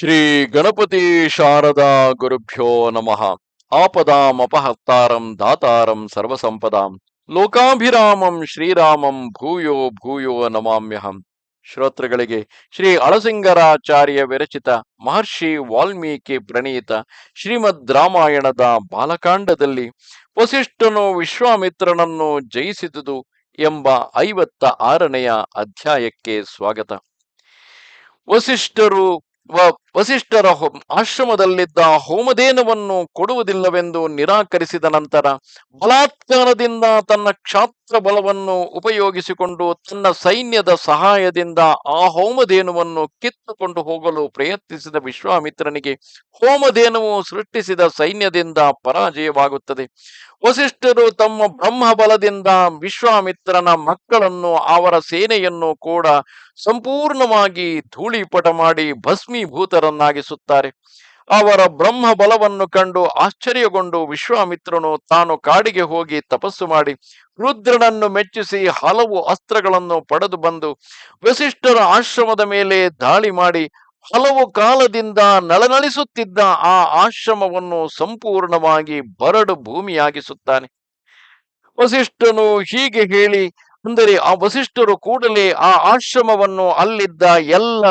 ಶ್ರೀ ಗಣಪತಿ ಶಾರದಾ ಗುರುಭ್ಯೋ ನಮಃ. ಆಪದಾಂ ಅಪಹರ್ತಾರಂ ದಾತಾರಂ ಸರ್ವಸಂಪದಾಂ. ಲೋಕಾಭಿರಾಮಂ ಶ್ರೀರಾಮಂ ಭೂಯೋ ಭೂಯೋ ನಮಾಮ್ಯಹಂ. ಶ್ರೋತೃಗಳಿಗೆ ಶ್ರೀ ಅಳಸಿಂಗರಾಚಾರ್ಯ ವಿರಚಿತ ಮಹರ್ಷಿ ವಾಲ್ಮೀಕಿ ಪ್ರಣೀತ ಶ್ರೀಮದ್ ರಾಮಾಯಣದ ಬಾಲಕಾಂಡದಲ್ಲಿ ವಸಿಷ್ಠನು ವಿಶ್ವಾಮಿತ್ರನನ್ನು ಜಯಿಸಿದುದು ಎಂಬ ಐವತ್ತ ಆರನೆಯ ಅಧ್ಯಾಯಕ್ಕೆ ಸ್ವಾಗತ. ವಸಿಷ್ಠರು ವಸಿಷ್ಠರ ಆಶ್ರಮದಲ್ಲಿದ್ದ ಹೋಮಧೇನವನ್ನು ಕೊಡುವುದಿಲ್ಲವೆಂದು ನಿರಾಕರಿಸಿದ ನಂತರ ಬಲಾತ್ಕಾರದಿಂದ ತನ್ನ ಕ್ಷಾತ್ರ ಬಲವನ್ನು ಉಪಯೋಗಿಸಿಕೊಂಡು ತನ್ನ ಸೈನ್ಯದ ಸಹಾಯದಿಂದ ಆ ಹೋಮಧೇನುವನ್ನು ಕಿತ್ತುಕೊಂಡು ಹೋಗಲು ಪ್ರಯತ್ನಿಸಿದ ವಿಶ್ವಾಮಿತ್ರನಿಗೆ ಹೋಮಧೇನುವು ಸೃಷ್ಟಿಸಿದ ಸೈನ್ಯದಿಂದ ಪರಾಜಯವಾಗುತ್ತದೆ. ವಸಿಷ್ಠರು ತಮ್ಮ ಬ್ರಹ್ಮ ಬಲದಿಂದ ವಿಶ್ವಾಮಿತ್ರನ ಮಕ್ಕಳನ್ನು ಅವರ ಸೇನೆಯನ್ನು ಕೂಡ ಸಂಪೂರ್ಣವಾಗಿ ಧೂಳಿಪಟ ಮಾಡಿ ಭಸ್ಮೀಭೂತರನ್ನಾಗಿಸುತ್ತಾರೆ ಅವರ ಬ್ರಹ್ಮ ಬಲವನ್ನು ಕಂಡು ಆಶ್ಚರ್ಯಗೊಂಡು ವಿಶ್ವಾಮಿತ್ರನು ತಾನು ಕಾಡಿಗೆ ಹೋಗಿ ತಪಸ್ಸು ಮಾಡಿ ರುದ್ರನನ್ನು ಮೆಚ್ಚಿಸಿ ಹಲವು ಅಸ್ತ್ರಗಳನ್ನು ಪಡೆದು ಬಂದು ವಸಿಷ್ಠರ ಆಶ್ರಮದ ಮೇಲೆ ದಾಳಿ ಮಾಡಿ ಹಲವು ಕಾಲದಿಂದ ನಳನಳಿಸುತ್ತಿದ್ದ ಆ ಆಶ್ರಮವನ್ನು ಸಂಪೂರ್ಣವಾಗಿ ಬರಡು ಭೂಮಿಯಾಗಿಸುತ್ತಾನೆ. ವಸಿಷ್ಠನು ಹೀಗೆ ಹೇಳಿ, ಅಂದರೆ ಆ ವಸಿಷ್ಠರು ಕೂಡಲೇ ಆ ಆಶ್ರಮವನ್ನು ಅಲ್ಲಿದ್ದ ಎಲ್ಲ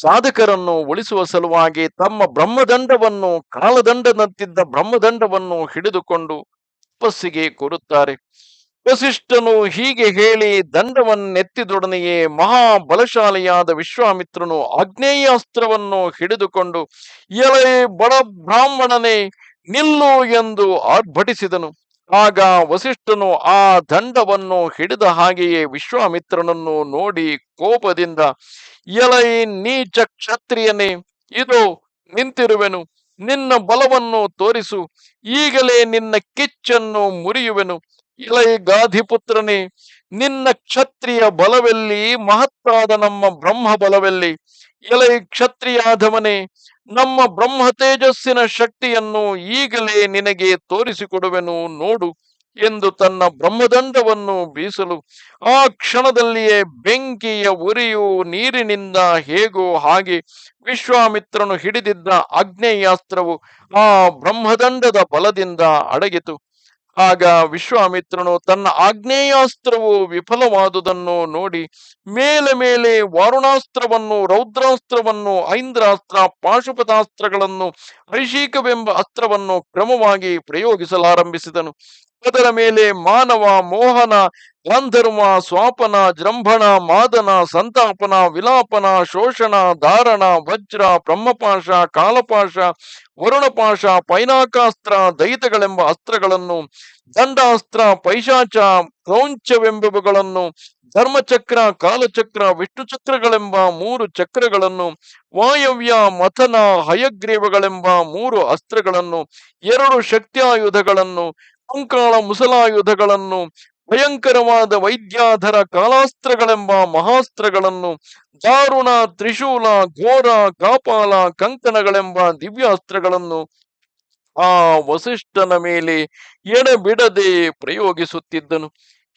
ಸಾಧಕರನ್ನು ಉಳಿಸುವ ಸಲುವಾಗಿ ತಮ್ಮ ಬ್ರಹ್ಮದಂಡವನ್ನು, ಕಾಲದಂಡದಂತಿದ್ದ ಬ್ರಹ್ಮದಂಡವನ್ನು ಹಿಡಿದುಕೊಂಡು ತಪಸ್ಸಿಗೆ ಕೋರುತ್ತಾರೆ. ವಸಿಷ್ಠನು ಹೀಗೆ ಹೇಳಿ ದಂಡವನ್ನೆತ್ತಿದೊಡನೆಯೇ ಮಹಾಬಲಶಾಲಿಯಾದ ವಿಶ್ವಾಮಿತ್ರನು ಆಗ್ನೇಯಾಸ್ತ್ರವನ್ನು ಹಿಡಿದುಕೊಂಡು, ಎಳೆ ಬಡ ಬ್ರಾಹ್ಮಣನೇ, ನಿಲ್ಲು ಎಂದು ಆರ್ಭಟಿಸಿದನು. ಆಗ ವಸಿಷ್ಠನು ಆ ದಂಡವನ್ನು ಹಿಡಿದ ಹಾಗೆಯೇ ವಿಶ್ವಾಮಿತ್ರನನ್ನು ನೋಡಿ ಕೋಪದಿಂದ, ಎಲೈ, ನೀಚ ಕ್ಷತ್ರಿಯನೇ, ಇದು ನಿಂತಿರುವೆನು, ನಿನ್ನ ಬಲವನ್ನು ತೋರಿಸು, ಈಗಲೇ ನಿನ್ನ ಕಿಚ್ಚನ್ನು ಮುರಿಯುವೆನು ಎಲೈ ಗಾಧಿಪುತ್ರನೇ ನಿನ್ನ ಕ್ಷತ್ರಿಯ ಬಲವೆಲ್ಲಿ, ಮಹತ್ತಾದ ನಮ್ಮ ಬ್ರಹ್ಮ ಬಲವೆಲ್ಲಿ? ಎಲೈ ಕ್ಷತ್ರಿಯಾಧವನೇ, ನಮ್ಮ ಬ್ರಹ್ಮ ತೇಜಸ್ಸಿನ ಶಕ್ತಿಯನ್ನು ಈಗಲೇ ನಿನಗೆ ತೋರಿಸಿಕೊಡುವೆನು ನೋಡು ಎಂದು ತನ್ನ ಬ್ರಹ್ಮದಂಡವನ್ನು ಬೀಸಲು. ಆ ಕ್ಷಣದಲ್ಲಿಯೇ ಬೆಂಕಿಯ ಉರಿಯು ನೀರಿನಿಂದ ಹೇಗೋ ಹಾಗೆ ವಿಶ್ವಾಮಿತ್ರನು ಹಿಡಿದಿದ್ದ ಅಗ್ನೇಯಾಸ್ತ್ರವು ಆ ಬ್ರಹ್ಮದಂಡದ ಬಲದಿಂದ ಅಡಗಿತು. ಆಗ ವಿಶ್ವಾಮಿತ್ರನು ತನ್ನ ಆಗ್ನೇಯಾಸ್ತ್ರವು ವಿಫಲವಾದುದನ್ನು ನೋಡಿ ಮೇಲೆ ಮೇಲೆ ವಾರುಣಾಸ್ತ್ರವನ್ನು, ರೌದ್ರಾಸ್ತ್ರವನ್ನು, ಐಂದ್ರಾಸ್ತ್ರ, ಪಾಶುಪತಾಸ್ತ್ರಗಳನ್ನು ಐಶಿಕವೆಂಬ ಅಸ್ತ್ರವನ್ನು ಕ್ರಮವಾಗಿ ಪ್ರಯೋಗಿಸಲಾರಂಭಿಸಿದನು. ಅದರ ಮೇಲೆ ಮಾನವ, ಮೋಹನ, ಗಾಂಧರ್ವ, ಸ್ವಾಪನ, ಜೃಂಭಣ, ಮಾದನ, ಸಂತಾಪನ, ವಿಲಾಪನ, ಶೋಷಣ, ಧಾರಣ, ವಜ್ರ, ಬ್ರಹ್ಮಪಾಶ, ಕಾಲಪಾಶ, ವರುಣಪಾಶ, ಪೈನಾಕಾಸ್ತ್ರ, ದೈತಗಳೆಂಬ ಅಸ್ತ್ರಗಳನ್ನು, ದಂಡಾಸ್ತ್ರ, ಪೈಶಾಚ, ಕ್ರೌಂಚವೆಂಬವುಗಳನ್ನು, ಧರ್ಮಚಕ್ರ ಕಾಲಚಕ್ರ ವಿಷ್ಣು ಚಕ್ರಗಳೆಂಬ ಮೂರು ಚಕ್ರಗಳನ್ನು, ವಾಯವ್ಯ, ಮಥನ, ಹಯಗ್ರೀವಗಳೆಂಬ ಮೂರು ಅಸ್ತ್ರಗಳನ್ನು, ಎರಡು ಶಕ್ತಿಯಾಯುಧಗಳನ್ನು, ಕಂಕಾಳ ಮುಸಲಾಯುಧಗಳನ್ನು, ಭಯಂಕರವಾದ ವೈದ್ಯಾಧರ ಕಾಲಾಸ್ತ್ರಗಳೆಂಬ ಮಹಾಸ್ತ್ರಗಳನ್ನು, ದಾರುಣ ತ್ರಿಶೂಲ, ಘೋರ ಕಾಪಾಲ ಕಂಕಣಗಳೆಂಬ ದಿವ್ಯಾಸ್ತ್ರಗಳನ್ನು ಆ ವಸಿಷ್ಠನ ಮೇಲೆ ಎಡಬಿಡದೆ ಪ್ರಯೋಗಿಸುತ್ತಿದ್ದನು.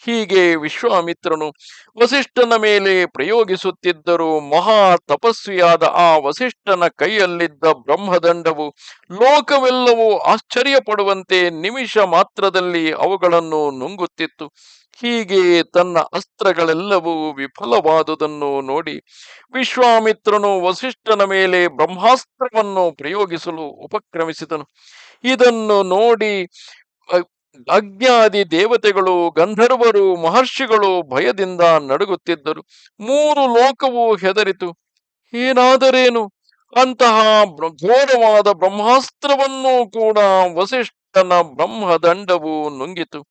ಹೀಗೆ ವಿಶ್ವಾಮಿತ್ರನು ವಸಿಷ್ಠನ ಮೇಲೆ ಪ್ರಯೋಗಿಸುತ್ತಿದ್ದರೂ ಮಹಾ ತಪಸ್ವಿಯಾದ ಆ ವಸಿಷ್ಠನ ಕೈಯಲ್ಲಿದ್ದ ಬ್ರಹ್ಮದಂಡವು ಲೋಕವೆಲ್ಲವೂ ಆಶ್ಚರ್ಯ ಪಡುವಂತೆ ನಿಮಿಷ ಮಾತ್ರದಲ್ಲಿ ಅವುಗಳನ್ನು ನುಂಗುತ್ತಿತ್ತು. ಹೀಗೆ ತನ್ನ ಅಸ್ತ್ರಗಳೆಲ್ಲವೂ ವಿಫಲವಾದುದನ್ನು ನೋಡಿ ವಿಶ್ವಾಮಿತ್ರನು ವಸಿಷ್ಠನ ಮೇಲೆ ಬ್ರಹ್ಮಾಸ್ತ್ರವನ್ನು ಪ್ರಯೋಗಿಸಲು ಉಪಕ್ರಮಿಸಿದನು. ಇದನ್ನು ನೋಡಿ ಅಜ್ಞಾದಿ ದೇವತೆಗಳು, ಗಂಧರ್ವರು, ಮಹರ್ಷಿಗಳು ಭಯದಿಂದ ನಡುಗುತ್ತಿದ್ದರು. ಮೂರು ಲೋಕವು ಹೆದರಿತು. ಏನಾದರೇನು? ಅಂತಹ ಘೋರವಾದ ಬ್ರಹ್ಮಾಸ್ತ್ರವನ್ನು ಕೂಡ ವಸಿಷ್ಠನ ಬ್ರಹ್ಮದಂಡವು ನುಂಗಿತು.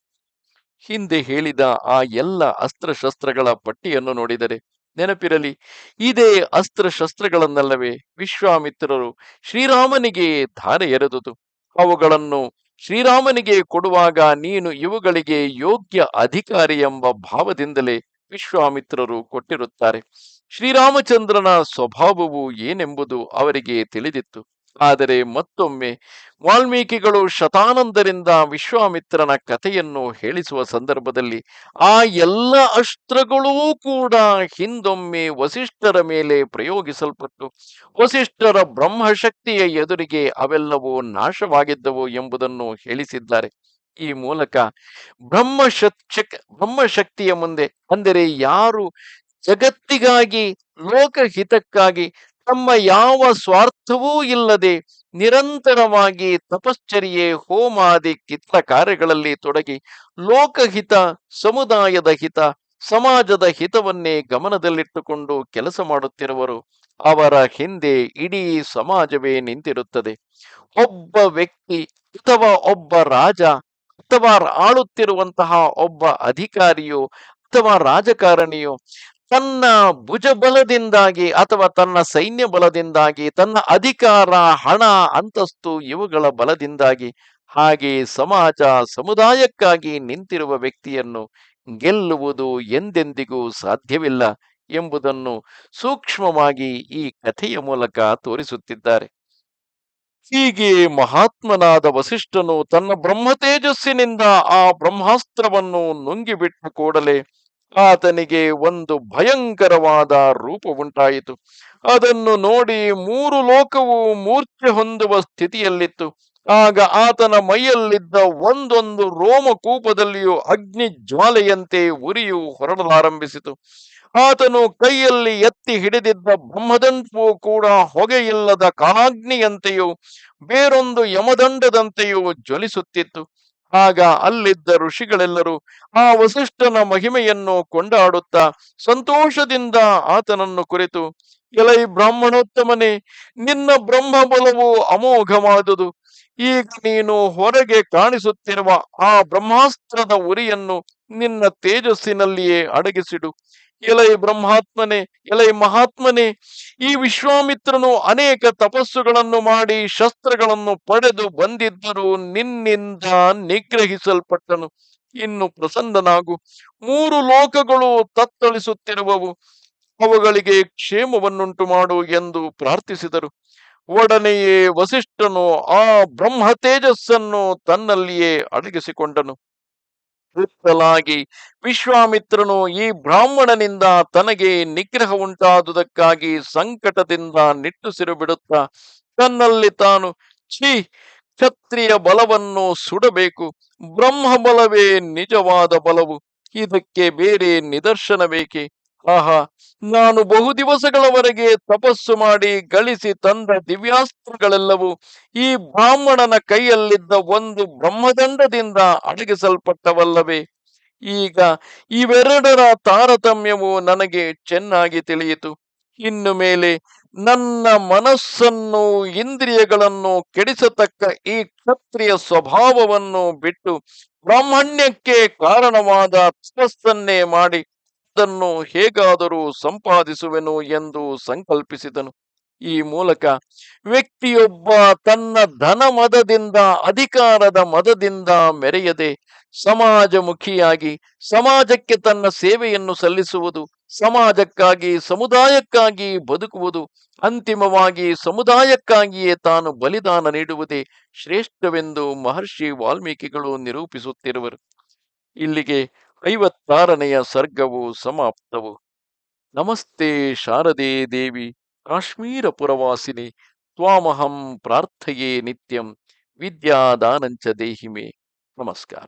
ಹಿಂದೆ ಹೇಳಿದ ಆ ಎಲ್ಲ ಅಸ್ತ್ರಶಸ್ತ್ರಗಳ ಪಟ್ಟಿಯನ್ನು ನೋಡಿದರೆ ನೆನಪಿರಲಿ, ಇದೇ ಅಸ್ತ್ರಶಸ್ತ್ರಗಳನ್ನಲ್ಲವೇ ವಿಶ್ವಾಮಿತ್ರರು ಶ್ರೀರಾಮನಿಗೆ ಧಾರೆ ಎರೆದುದು ಅವುಗಳನ್ನು ಶ್ರೀರಾಮನಿಗೆ ಕೊಡುವಾಗ ನೀನು ಇವುಗಳಿಗೆ ಯೋಗ್ಯ ಅಧಿಕಾರಿ ಎಂಬ ಭಾವದಿಂದಲೇ ವಿಶ್ವಾಮಿತ್ರರು ಕೊಟ್ಟಿರುತ್ತಾರೆ. ಶ್ರೀರಾಮಚಂದ್ರನ ಸ್ವಭಾವವು ಏನೆಂಬುದು ಅವರಿಗೆ ತಿಳಿದಿತ್ತು. ಆದರೆ ಮತ್ತೊಮ್ಮೆ ವಾಲ್ಮೀಕಿಗಳು ಶತಾನಂದರಿಂದ ವಿಶ್ವಾಮಿತ್ರನ ಕಥೆಯನ್ನು ಹೇಳಿಸುವ ಸಂದರ್ಭದಲ್ಲಿ ಆ ಎಲ್ಲ ಅಸ್ತ್ರಗಳೂ ಕೂಡ ಹಿಂದೊಮ್ಮೆ ವಸಿಷ್ಠರ ಮೇಲೆ ಪ್ರಯೋಗಿಸಲ್ಪಟ್ಟು ವಸಿಷ್ಠರ ಬ್ರಹ್ಮಶಕ್ತಿಯ ಎದುರಿಗೆ ಅವೆಲ್ಲವೂ ನಾಶವಾಗಿದ್ದವು ಎಂಬುದನ್ನು ಹೇಳಿಸಿದ್ದಾರೆ. ಈ ಮೂಲಕ ಬ್ರಹ್ಮಶಕ್ ಬ್ರಹ್ಮಶಕ್ತಿಯ ಮುಂದೆ ಅಂದರೆ ಯಾರು ಜಗತ್ತಿಗಾಗಿ ಲೋಕಹಿತಕ್ಕಾಗಿ ತಮ್ಮ ಯಾವ ಸ್ವಾರ್ಥವೂ ಇಲ್ಲದೆ ನಿರಂತರವಾಗಿ ತಪಶ್ಚರ್ಯೆ ಹೋಮಾದಿ ಕಿತ್ತ ಕಾರ್ಯಗಳಲ್ಲಿ ತೊಡಗಿ ಲೋಕಹಿತ, ಸಮುದಾಯದ ಹಿತ, ಸಮಾಜದ ಹಿತವನ್ನೇ ಗಮನದಲ್ಲಿಟ್ಟುಕೊಂಡು ಕೆಲಸ ಮಾಡುತ್ತಿರುವರು. ಅವರ ಹಿಂದೆ ಇಡೀ ಸಮಾಜವೇ ನಿಂತಿರುತ್ತದೆ. ಒಬ್ಬ ವ್ಯಕ್ತಿ ಅಥವಾ ಒಬ್ಬ ರಾಜ ಅಥವಾ ಆಳುತ್ತಿರುವಂತಹ ಒಬ್ಬ ಅಧಿಕಾರಿಯೋ ಅಥವಾ ರಾಜಕಾರಣಿಯೋ ತನ್ನ ಭುಜ ಬಲದಿಂದಾಗಿ ಅಥವಾ ತನ್ನ ಸೈನ್ಯ ಬಲದಿಂದಾಗಿ ತನ್ನ ಅಧಿಕಾರ, ಹಣ, ಅಂತಸ್ತು ಇವುಗಳ ಬಲದಿಂದಾಗಿ ಹಾಗೆ ಸಮಾಜ ಸಮುದಾಯಕ್ಕಾಗಿ ನಿಂತಿರುವ ವ್ಯಕ್ತಿಯನ್ನು ಗೆಲ್ಲುವುದು ಎಂದೆಂದಿಗೂ ಸಾಧ್ಯವಿಲ್ಲ ಎಂಬುದನ್ನು ಸೂಕ್ಷ್ಮವಾಗಿ ಈ ಕಥೆಯ ಮೂಲಕ ತೋರಿಸುತ್ತಿದ್ದಾರೆ. ಹೀಗೆ ಮಹಾತ್ಮನಾದ ವಸಿಷ್ಠನು ತನ್ನ ಬ್ರಹ್ಮ ತೇಜಸ್ಸಿನಿಂದ ಆ ಬ್ರಹ್ಮಾಸ್ತ್ರವನ್ನು ನುಂಗಿಬಿಟ್ಟು ಕೂಡಲೇ ಆತನಿಗೆ ಒಂದು ಭಯಂಕರವಾದ ರೂಪ ಉಂಟಾಯಿತು. ಅದನ್ನು ನೋಡಿ ಮೂರು ಲೋಕವು ಮೂರ್ಛೆ ಹೊಂದುವ ಸ್ಥಿತಿಯಲ್ಲಿತ್ತು. ಆಗ ಆತನ ಮೈಯಲ್ಲಿದ್ದ ಒಂದೊಂದು ರೋಮಕೂಪದಲ್ಲಿಯೂ ಅಗ್ನಿ ಜ್ವಾಲೆಯಂತೆ ಉರಿಯು ಹೊರಡಲಾರಂಭಿಸಿತು. ಆತನು ಕೈಯಲ್ಲಿ ಎತ್ತಿ ಹಿಡಿದಿದ್ದ ಬ್ರಹ್ಮದಂಡವು ಕೂಡ ಹೊಗೆಯಿಲ್ಲದ ಕಾಗ್ನಿಯಂತೆಯೂ ಬೇರೊಂದು ಯಮದಂಡದಂತೆಯೂ ಜ್ವಲಿಸುತ್ತಿತ್ತು. ಆಗ ಅಲ್ಲಿದ್ದ ಋಷಿಗಳೆಲ್ಲರೂ ಆ ವಸಿಷ್ಠನ ಮಹಿಮೆಯನ್ನು ಕೊಂಡಾಡುತ್ತಾ ಸಂತೋಷದಿಂದ ಆತನನ್ನು ಕುರಿತು, ಎಲೈ ಬ್ರಾಹ್ಮಣೋತ್ತಮನೆ, ನಿನ್ನ ಬ್ರಹ್ಮ ಬಲವು ಅಮೋಘವಾದುದು. ಈಗ ನೀನು ಹೊರಗೆ ಕಾಣಿಸುತ್ತಿರುವ ಆ ಬ್ರಹ್ಮಾಸ್ತ್ರದ ಉರಿಯನ್ನು ನಿನ್ನ ತೇಜಸ್ಸಿನಲ್ಲಿಯೇ ಅಡಗಿಸಿಡು. ಎಲೈ ಬ್ರಹ್ಮಾತ್ಮನೆ, ಎಲೈ ಮಹಾತ್ಮನೆ, ಈ ವಿಶ್ವಾಮಿತ್ರನು ಅನೇಕ ತಪಸ್ಸುಗಳನ್ನು ಮಾಡಿ ಶಸ್ತ್ರಗಳನ್ನು ಪಡೆದು ಬಂದಿದ್ದರೂ ನಿನ್ನಿಂದ ನಿಗ್ರಹಿಸಲ್ಪಟ್ಟನು. ಇನ್ನು ಪ್ರಸನ್ನನಾಗು. ಮೂರು ಲೋಕಗಳು ತತ್ತಳಿಸುತ್ತಿರುವವು. ಅವುಗಳಿಗೆ ಕ್ಷೇಮವನ್ನುಂಟು ಮಾಡು ಎಂದು ಪ್ರಾರ್ಥಿಸಿದರು. ಒಡನೆಯೇ ವಸಿಷ್ಠನು ಆ ಬ್ರಹ್ಮ ತೇಜಸ್ಸನ್ನು ತನ್ನಲ್ಲಿಯೇ ಅಡಗಿಸಿಕೊಂಡನು. ಕೃತ್ತಲಾಗಿ ವಿಶ್ವಾಮಿತ್ರನು ಈ ಬ್ರಾಹ್ಮಣನಿಂದ ತನಗೆ ನಿಗ್ರಹ ಉಂಟಾದುದಕ್ಕಾಗಿ ಸಂಕಟದಿಂದ ನಿಟ್ಟುಸಿರು ಬಿಡುತ್ತಾ ತನ್ನಲ್ಲಿ ತಾನು, ಛೀ, ಕ್ಷತ್ರಿಯ ಬಲವನ್ನು ಸುಡಬೇಕು ಬ್ರಹ್ಮ ಬಲವೇ ನಿಜವಾದ ಬಲವು, ಇದಕ್ಕೆ ಬೇರೆ ನಿದರ್ಶನ ಬೇಕೆ ಆಹಾ, ನಾನು ಬಹು ದಿವಸಗಳವರೆಗೆ ತಪಸ್ಸು ಮಾಡಿ ಗಳಿಸಿ ತಂದ ದಿವ್ಯಾಸ್ತ್ರಗಳೆಲ್ಲವೂ ಈ ಬ್ರಾಹ್ಮಣನ ಕೈಯಲ್ಲಿದ್ದ ಒಂದು ಬ್ರಹ್ಮದಂಡದಿಂದ ಅಡಗಿಸಲ್ಪಟ್ಟವಲ್ಲವೇ? ಈಗ ಇವೆರಡರ ತಾರತಮ್ಯವು ನನಗೆ ಚೆನ್ನಾಗಿ ತಿಳಿಯಿತು. ಇನ್ನು ಮೇಲೆ ನನ್ನ ಮನಸ್ಸನ್ನು, ಇಂದ್ರಿಯಗಳನ್ನು ಕೆಡಿಸತಕ್ಕ ಈ ಕ್ಷತ್ರಿಯ ಸ್ವಭಾವವನ್ನು ಬಿಟ್ಟು ಬ್ರಾಹ್ಮಣ್ಯಕ್ಕೆ ಕಾರಣವಾದ ತಪಸ್ಸನ್ನೇ ಮಾಡಿ ಅದನ್ನು ಹೇಗಾದರೂ ಸಂಪಾದಿಸುವೆನು ಎಂದು ಸಂಕಲ್ಪಿಸಿದನು. ಈ ಮೂಲಕ ವ್ಯಕ್ತಿಯೊಬ್ಬ ತನ್ನ ಧನ ಮದದಿಂದ ಅಧಿಕಾರದ ಮದದಿಂದ ಮೆರೆಯದೆ ಸಮಾಜಮುಖಿಯಾಗಿ, ಸಮಾಜಕ್ಕೆ ತನ್ನ ಸೇವೆಯನ್ನು ಸಲ್ಲಿಸುವುದು, ಸಮಾಜಕ್ಕಾಗಿ, ಸಮುದಾಯಕ್ಕಾಗಿ ಬದುಕುವುದು, ಅಂತಿಮವಾಗಿ ಸಮುದಾಯಕ್ಕಾಗಿಯೇ ತಾನು ಬಲಿದಾನ ನೀಡುವುದೇ ಶ್ರೇಷ್ಠವೆಂದು ಮಹರ್ಷಿ ವಾಲ್ಮೀಕಿಗಳು ನಿರೂಪಿಸುತ್ತಿರುವರು. ಇಲ್ಲಿಗೆ ಐವತ್ತಾರನೆಯ ಸರ್ಗವು ಸಮಾಪ್ತವು. ನಮಸ್ತೆ ಶಾರದೆ ದೇವಿ ಕಾಶ್ಮೀರ ಪುರವಾಸಿನಿ ತ್ವಾಮಹಂ ಪ್ರಾರ್ಥಯೇ ನಿತ್ಯಂ ವಿದ್ಯಾದಾನಂಚ ದೇಹಿಮೆ. ನಮಸ್ಕಾರ.